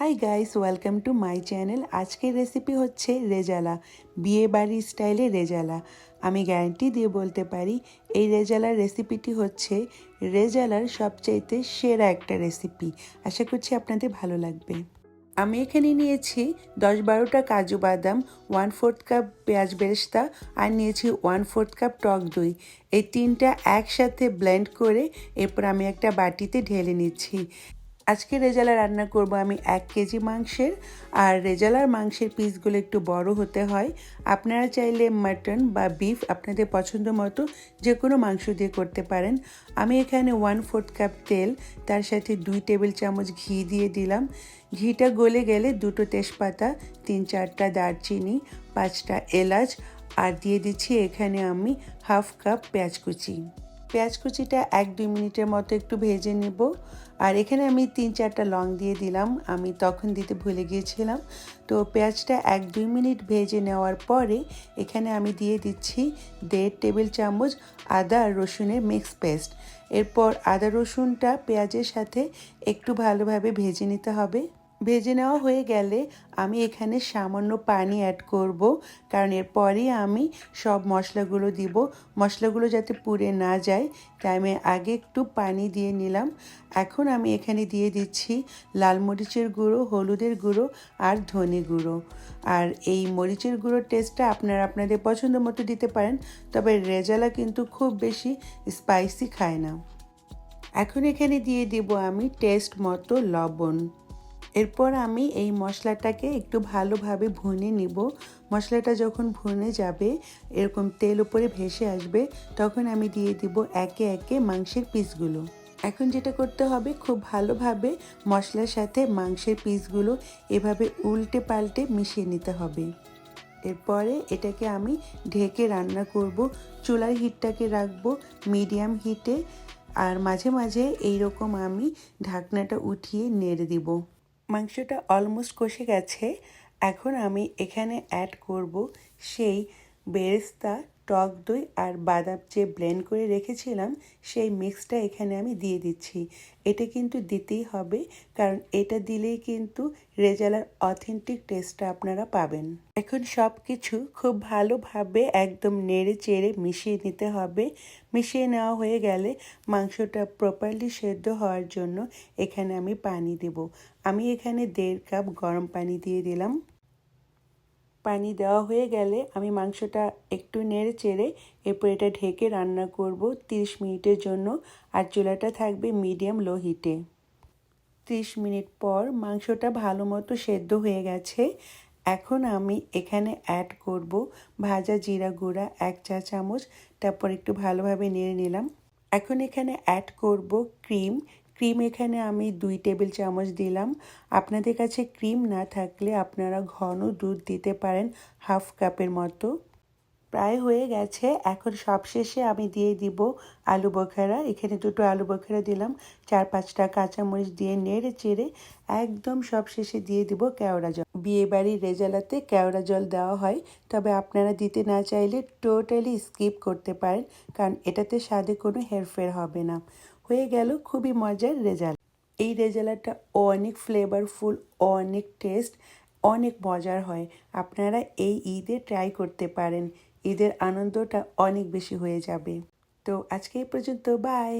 Hi guys welcome to my channel আজকের recipe হচ্ছে রেজালা, বিয়ে বাড়ির স্টাইলে রেজালা। আমি গ্যারান্টি দিয়ে বলতে পারি, এই রেজালার রেসিপিটি হচ্ছে রেজালার সবচাইতে সেরা একটা রেসিপি আশা করছি আপনাদের ভালো লাগবে। আমি এখানে নিয়েছি দশ বারোটা কাজু বাদাম ওয়ান ফোর্থ কাপ পেঁয়াজ বেরেস্তা আর নিয়েছি ওয়ান ফোর্থ কাপ টক দই। এই তিনটা একসাথে ব্লেন্ড করে এরপর আমি একটা বাটিতে ঢেলে নিচ্ছি। আজকে রেজালা রান্না করব আমি এক কেজি মাংসের, আর রেজালার মাংসের পিসগুলো একটু বড় হতে হয়। আপনারা চাইলে মাটন বা বিফ আপনাদের পছন্দ মতো যে কোনো মাংস দিয়ে করতে পারেন। আমি এখানে ওয়ান ফোর্থ কাপ তেল, তার সাথে দুই টেবিল চামচ ঘি দিয়ে দিলাম। ঘিটা গলে গেলে দুটো তেজপাতা, তিন চারটা দারচিনি, পাঁচটা এলাচ, আর দিয়ে দিচ্ছি এখানে আমি হাফ কাপ পেঁয়াজ কুচি। পেঁয়াজ কুচিটা এক দুই মিনিটের মতো একটু ভেজে নেব। আর এখানে আমি তিন চারটা লং দিয়ে দিলাম। আমি তখন দিতে ভুলে গিয়েছিলাম। তো পেঁয়াজটা এক দুই মিনিট ভেজে নেওয়ার পরে এখানে আমি দিয়ে দিচ্ছি দেড় টেবিল চামচ আদা রসুনের মিক্স পেস্ট। এরপর আদা রসুনটা পেঁয়াজের সাথে একটু ভালোভাবে ভেজে নিতে হবে। ভেজে নেওয়া হয়ে গেলে আমি এখানে সামান্য পানি অ্যাড করব। কারণ এরপরই আমি সব মশলাগুলো দিব। মশলাগুলো যাতে পুড়ে না যায়, তাই আমি আগে একটু পানি দিয়ে নিলাম। এখন আমি এখানে দিয়ে দিচ্ছি লাল মরিচের গুঁড়ো, হলুদের গুঁড়ো আর ধনে গুঁড়ো। আর এই মরিচের গুঁড়োর টেস্টটা আপনারা আপনাদের পছন্দ মতো দিতে পারেন, তবে রেজালা কিন্তু খুব বেশি স্পাইসি খায় না। এখন এখানে দিয়ে দিব আমি টেস্ট মতো লবণ। এরপর আমি এই মশলাটাকে একটু ভালোভাবে ভুনে নিব। মশলাটা যখন ভুনে যাবে, এরকম তেল উপরে ভেসে আসবে, তখন আমি দিয়ে দিব একে একে মাংসের পিসগুলো। এখন যেটা করতে হবে, খুব ভালোভাবে মশলার সাথে মাংসের পিসগুলো এভাবে উল্টে পাল্টে মিশিয়ে নিতে হবে। এরপরে এটাকে আমি ঢেকে রান্না করব। চুলার হিটটাকে রাখব মিডিয়াম হিটে। আর মাঝে মাঝে এইরকম আমি ঢাকনাটা উঠিয়ে নেড়ে দিব। মাংসটা অলমোস্ট কষে গেছে। এখন আমি এখানে অ্যাড করব সেই বেরেস্তা টক দই আর বাদাম যে ব্লেন্ড করে রেখেছিলাম, সেই মিক্সটা এখানে আমি দিয়ে দিচ্ছি। এটা কিন্তু দিতেই হবে, কারণ এটা দিলেই কিন্তু রেজালার অথেন্টিক টেস্টটা আপনারা পাবেন। এখন সব কিছু খুব ভালোভাবে একদম নেড়ে চেড়ে মিশিয়ে নিতে হবে। মিশিয়ে নেওয়া হয়ে গেলে মাংসটা প্রপারলি সেদ্ধ হওয়ার জন্য এখানে আমি পানি দেব। আমি এখানে দেড় কাপ গরম পানি দিয়ে দিলাম। পানি দেওয়া হয়ে গেলে আমি মাংসটা একটু নেড়ে চেড়ে এরপর এটা ঢেকে রান্না করব 30 মিনিটের জন্য আর চুলাটা থাকবে মিডিয়াম লো হিটে। 30 মিনিট পর মাংসটা ভালো মতো সেদ্ধ হয়ে গেছে। এখন আমি এখানে অ্যাড করব ভাজা জিরা গুঁড়া এক চা চামচ, তারপর একটু ভালোভাবে নেড়ে নিলাম। এখন এখানে অ্যাড করব ক্রিম ক্রিম এখানে আমি দুই টেবিল চামচ দিলাম। আপনাদের কাছে ক্রিম না থাকলে আপনারা ঘন দুধ দিতে পারেন হাফ কাপের মতো। প্রায় হয়ে গেছে। এখন সবশেষে আমি দিয়ে দিব আলু বখারা। এখানে দুটো আলু বখারা দিলাম। চার পাঁচটা কাঁচামরিচ দিয়ে নেড়ে চেড়ে একদম সবশেষে দিয়ে দিব কেওড়া জল। বিয়ে বাড়ির রেজালাতে কেওড়া জল দেওয়া হয়। তবে আপনারা দিতে না চাইলে টোটালি স্কিপ করতে পারেন, কারণ এটাতে স্বাদে কোনো হেরফের হবে না। হয়ে গেল খুবই মজার রেজাল্ট। এই রেজালাটা অনেক ফ্লেভারফুল অনেক টেস্ট অনেক মজার হয়। আপনারা এই ঈদে ট্রাই করতে পারেন। ঈদের আনন্দটা অনেক বেশি হয়ে যাবে। তো আজকে এই পর্যন্ত বাই